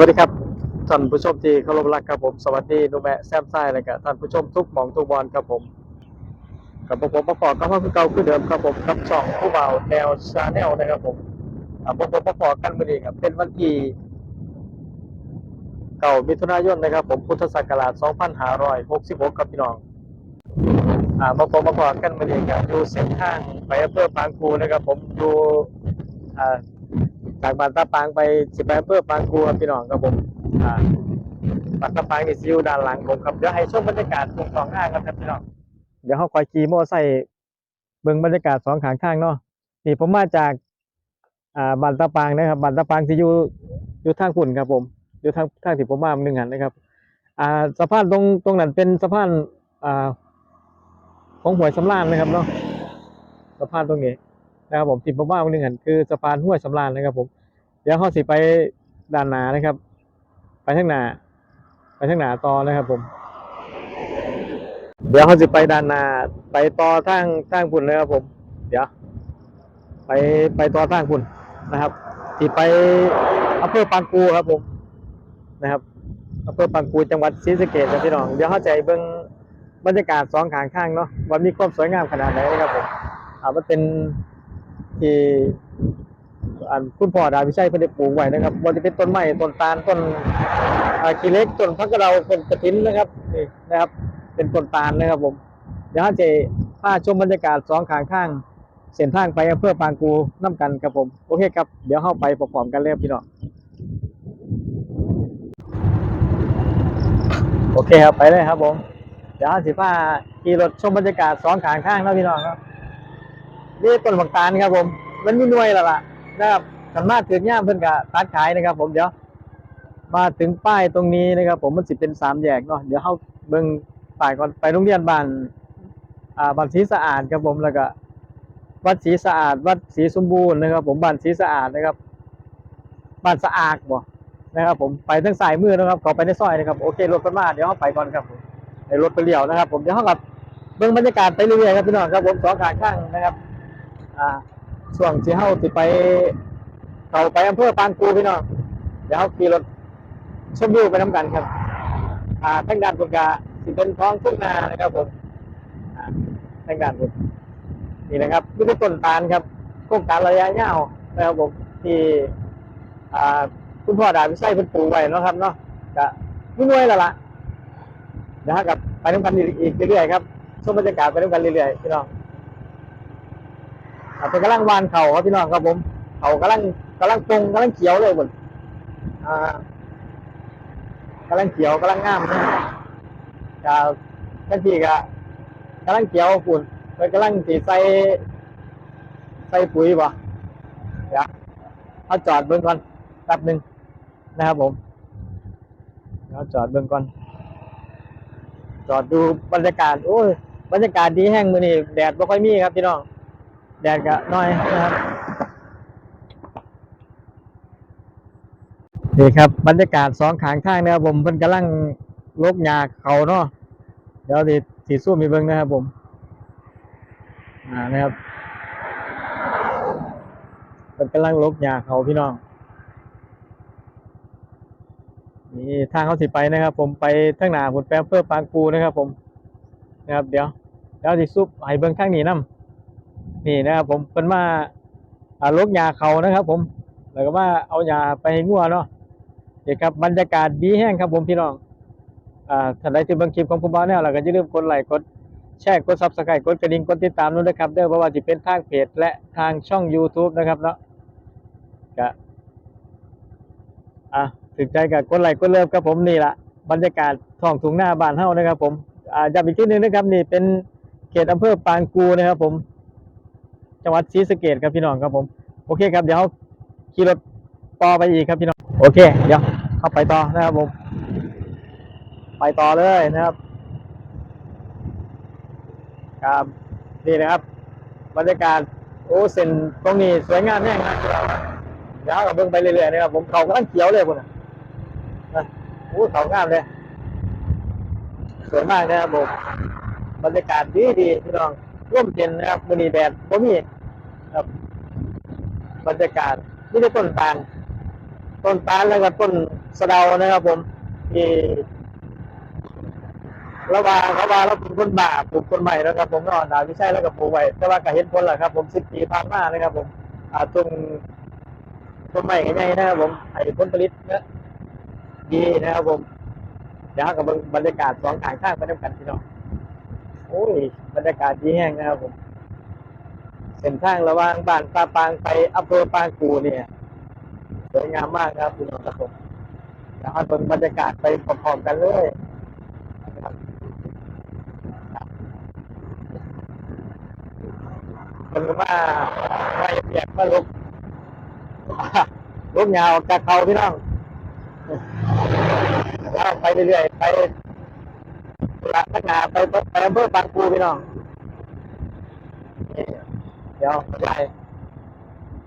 วัสดีครับท่านผู้ชมที่เคารพรักครับผมสวัสดีนุแมะแซมไซและก็ท่านผู้ชมทุกหมองทุกบอลครับผมกับผมประกอบกับพ่อคือเก่าคือเดิมครับผมกับช่องผู้เบาแนวชาแนลนะครับผมผมผมประกอบกันมาดีครับเป็นวันที่เก่ามิถุนายนนะครับ ผมพุทธศักราช2566ครับพี่น้องอ่ามาผมประกอบกันมาดีครับอยู่เส้นทางไปอำเภอปางกูนะครับ ผมอยู่อ่า จากบ้านตาปางไปสิไปอำเภอปางกูครับพี่น้องครับผมอ่าบ้านตาปางนี่ซิอยู่ด้านหลังผมครับเดี๋ยวให้ชมบรรยากาศตรงสองข้างครับพี่น้องเดี๋ยวเขาคอยขี่มอไซค์เบิ่งบรรยากาศสองข้างข้างเนาะนี่ผมมาจากอ่าบ้านตาปางนะครับบ้านตาปางที่อยู่อยู่ทางฝุ่นครับผมอยู่ทางทางที่ผมมาหนึ่งหันนะครับ อ่าสะพานตรงตรงนั้นเป็นสะพานอ่าของหวยสำราญนะครับเนาะสะพานตรงนี้ นะครับผมที่ผมว่าวันหนึ่งหันคือสะพานห้วยสำราญนะครับ ผม เดี๋ยวเขาสิไปด้านหนานะครับ ไปทางหนาไปทางหนาต่อนะครับผม เดี๋ยวเขาสิไปด้านหนาไปต่อทางทางพุ่นนะครับผม เดี๋ยว ไปไปต่อทางพุ่นนะครับที่ไปอำเภอปางกูครับผมนะครับอำเภอปางกูจังหวัดศรีสะเกษครับพี่น้องเดี๋ยวเข้าใจเบื้องบรรยากาศสองขางข้างเนาะว่ามีความสวยงามขนาดไหนนะครับผมอ่ามันเป็น ที่อันคุณพ่อดาวิชัยเพิ่นได้ปลูกไว้นะครับบ่ว่าจะเป็นต้นไม้ต้นตาลต้นอ่าขี้เล็กต้นพักกระเดาต้นกระถินนะครับนี่นะครับ เป็นต้นตาลนะครับผม เดี๋ยวเราจะพาชมบรรยากาศสองข้างข้างเส้นทางไปอำเภอปางกูน้ำกันครับผม โอเคครับ เดี๋ยวเข้าไปประกอบกันเลยพี่น้องโอเคครับไปเลยครับผม เดี๋ยวเราสิพาขี่รถชมบรรยากาศสองข้างข้างเนาะพี่น้องครับ นี่ต้นบักตาลครับผม มันมีหน่วยแล้วล่ะนะครับสามารถถึงย่ามเพิ่อนกะตัดขายนะครับ ผมเดี๋ยว มาถึงป้ายตรงนี้นะครับ ผมมันสิเป็นสามแยกเนาะเดี๋ยวเข้าเบิ่งป้ายก่อนไปโรงเรียนบ้านอ่าบ้านศรีสะอาดครับผมแล้วก็ วัดศรีสะอาด วัดศรีสมบูรณ์นะครับ ผมบ้านศรีสะอาดนะครับบ้านสะอาดบ่นะครับ ผมไปทางสายมือนะครับขาไปในซอยนะครับโอเครถกันมาเดี๋ยวเข้าไปก่อนครับผมในรถไปเลี้ยวนะครับ ผมเดี๋ยวเข้ากับเบิ่งบรรยากาศไปเรื่อยๆครับพี่น้องครับผมสองขาข้างนะครับ อ่าช่วงที่เฮาสิไปเข้าไปอำเภอปางกูพี่น้องเดี๋ยวเฮาขี่รถชมวิวไปน้ำกันครับ อ่าทางด้านบนกาสิเป็นท้องทุ่งนานะครับผมอ่าทางด้านบนนี่นะครับนี่เป็นต้นตาลครับโครงการระยะยาวนะครับผมที่อ่าคุณพ่อดาวิชัยเพิ่นปลูกไว้เนาะครับเนาะก็มีหน่วยแล้วล่ะเดี๋ยวเรากับไปน้ำกันอีกเรื่อยๆครับชมบรรยากาศไปน้ำกันเรื่อยๆพี่น้อง เป็นกำลังวานเขาครับพี่น้องครับผมเขากำลังกำลังปรุงกำลังเขียวเลยบนอ่ากำลังเขียวกำลังงามนะกาทันทีกะกำลังเขียวฝุ่นไปกำลังสีใส่ใส่ปุ๋ยบ่เดี๋ยวเอาจอดเบิ่งก่อนแป๊บหนึ่งนะครับผมเดี๋ยวจอดเบิ่งก่อน จอดดูบรรยากาศโอ้ยบรรยากาศดีแห้งมือนี่แดดไม่ค่อยมีครับพี่น้อง แดดก็น้อยนะครับนี่ครับบรรยากาศสองขางข้างนะครับผมเพิ่นกำลังลกหญ้าเขาเนาะเดี๋ยวสิสีสู้มีเบิ่งนะครับผม อ่านะครับเพิ่นกำลังลกหญ้าเขาพี่น้องนี่ทางเขาสิไปนะครับ ผมไปทางหน้าผมแปลเพื่อปางกูนะครับ ผมนะครับ เดี๋ยวเดี๋ยวสิซุปให้เบิ่งข้างนี้นํ นี่นะครับผมเป็นมาอ่าลกยาเขานะครับ ผมแล้วก็ว่าเอายาไปงัวเนาะนี่ครับบรรยากาศดีแห้งครับผมพี่น้องอ่าท่านใดที่บิ่งคลิปของผมบ้าแนวแล้วก็อย่าลืมกดไลค์กดแชร์กด Subscribe กดกระดิ่งกดติดตามด้วยนะครับเด้อเพราะว่าจะเป็นทางเพจและทางช่อง YouTube นะครับเนาะก็อะถึงใจกับกดไลค์กดเลิฟครับผมนี่ละบรรยากาศท้องทุ่งหน้าบ้านเฮานะครับ ผมอ่าย้ำอีกทีหนึ่งนะครับ นี่เป็นเขตอำเภอปางกูนะครับ ผม จังหวัดศรีสะเกดครับพี่น้องครับผม โอเคครับเดี๋ยวขี่รถต่อไปอีกครับพี่น้อง โอเค เดี๋ยวเข้าไปต่อนะครับผม ไปต่อเลยนะครับ ครับนี่นะครับบรรยากาศโอ้เส้นตรงนี้สวยงามแน่งนะเดี๋ยวเราเบิ่งไปเรื่อยๆนะครับผมเขากำลังเขียวเลยคุณนะนะโอ้เขางามเลยสวยมากนะครับผมบรรยากาศดีดีๆพี่น้องร่มเย็นนะครับมือนีแดดบ่มี ครับ บรรยากาศนี่ได้ต้นตาลต้นตาลแล้วก็ต้นสะเดานะครับ ผมที่ระหว่างเขาว่าเราปลูกต้นบ่าปลูกต้นใหม่แล้วครับ ผมเนาะดาวิชัยแล้วก็ปลูกไว้แต่ว่าก็เห็นผลแล้วครับ ผมสิบปีผ่านมานะครับ ผมอ่าตรงต้นใหม่ใหญ่นะครับ ผมให้ผลผลิตเนะดีนะครับ ผมเดี๋ยวกับบรรยากาศสองข้างข้างไปน้ำกันพี่น้องโอ้ยบรรยากาศดีแห้งนะครับผม เส้นทางระหว่างบ้านปาปางไปอำเภอปางกูเนี่ย สวยงามมากครับพี่น้องครับผมเดี๋ยวให้เบิ่งบรรยากาศไปพร้อมๆกันเลยครับมันก็ว่าไม่เปียกมาลุกลุกยาวออกจากเขาพี่น้องไปเรื่อยๆไปลักนาไปไปอำเภอปางกูพี่น้อง ดี๋ยวไม่ใช่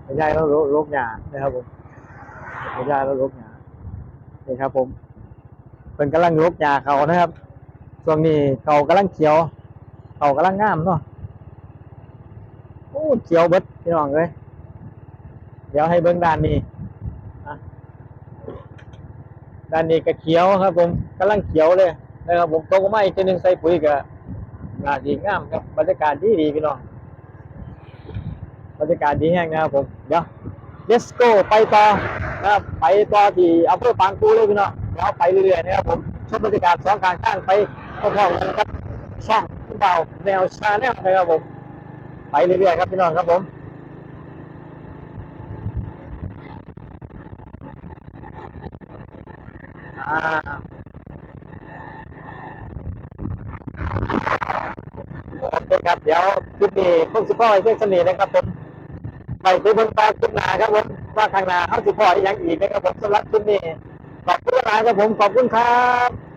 ไม่ใช่แล้วลุกลุกยานะครับผมไม่ได้แล้วลบหยานี่ครับ ผมเป็นกำลังลบหยาเขานะครับช่วงนี้เขากำลังเขียว เขากำลังงามเนาะโอ้เขียวเบิดพี่น้องเลยเดี๋ยวให้เบิ้งด้านนี้ด้านนี้ก็เขียวครับ ผมกำลังเขียวเลยนะครับผมตกมาอีกทีหนึงใส่ปุ๋ยก็น่าดีงามครับบรรยากาศดีดีพี่น้อง รยากาศดีแห้งนะครับผมเดี๋ยว let's go ไปต่อนะครับไปต่อที่อำเภอปางกูเลยพี่น้องเดี๋ยวไปเรื่อยๆนะครับผมชมบรรยากาศสองข้างข้างไปพร้อมๆกันะครับช่องเบาแนวชาแนลนะครับผมไปเรื่อยๆครับพี่น้องครับผมอ่าโอเคครับเดี๋ยวคลิปนี้พวกสิพ่อไอ้เพื่อนสนิทนะครับผม ไปไปเบิ่งตาขึ้นหนาครับผมว่าทางหนาเขาสิพออีกอย่างอีกนะครับผมสำหรับคลิปนี้ขอบคุณหลายครับผมขอบคุณครับ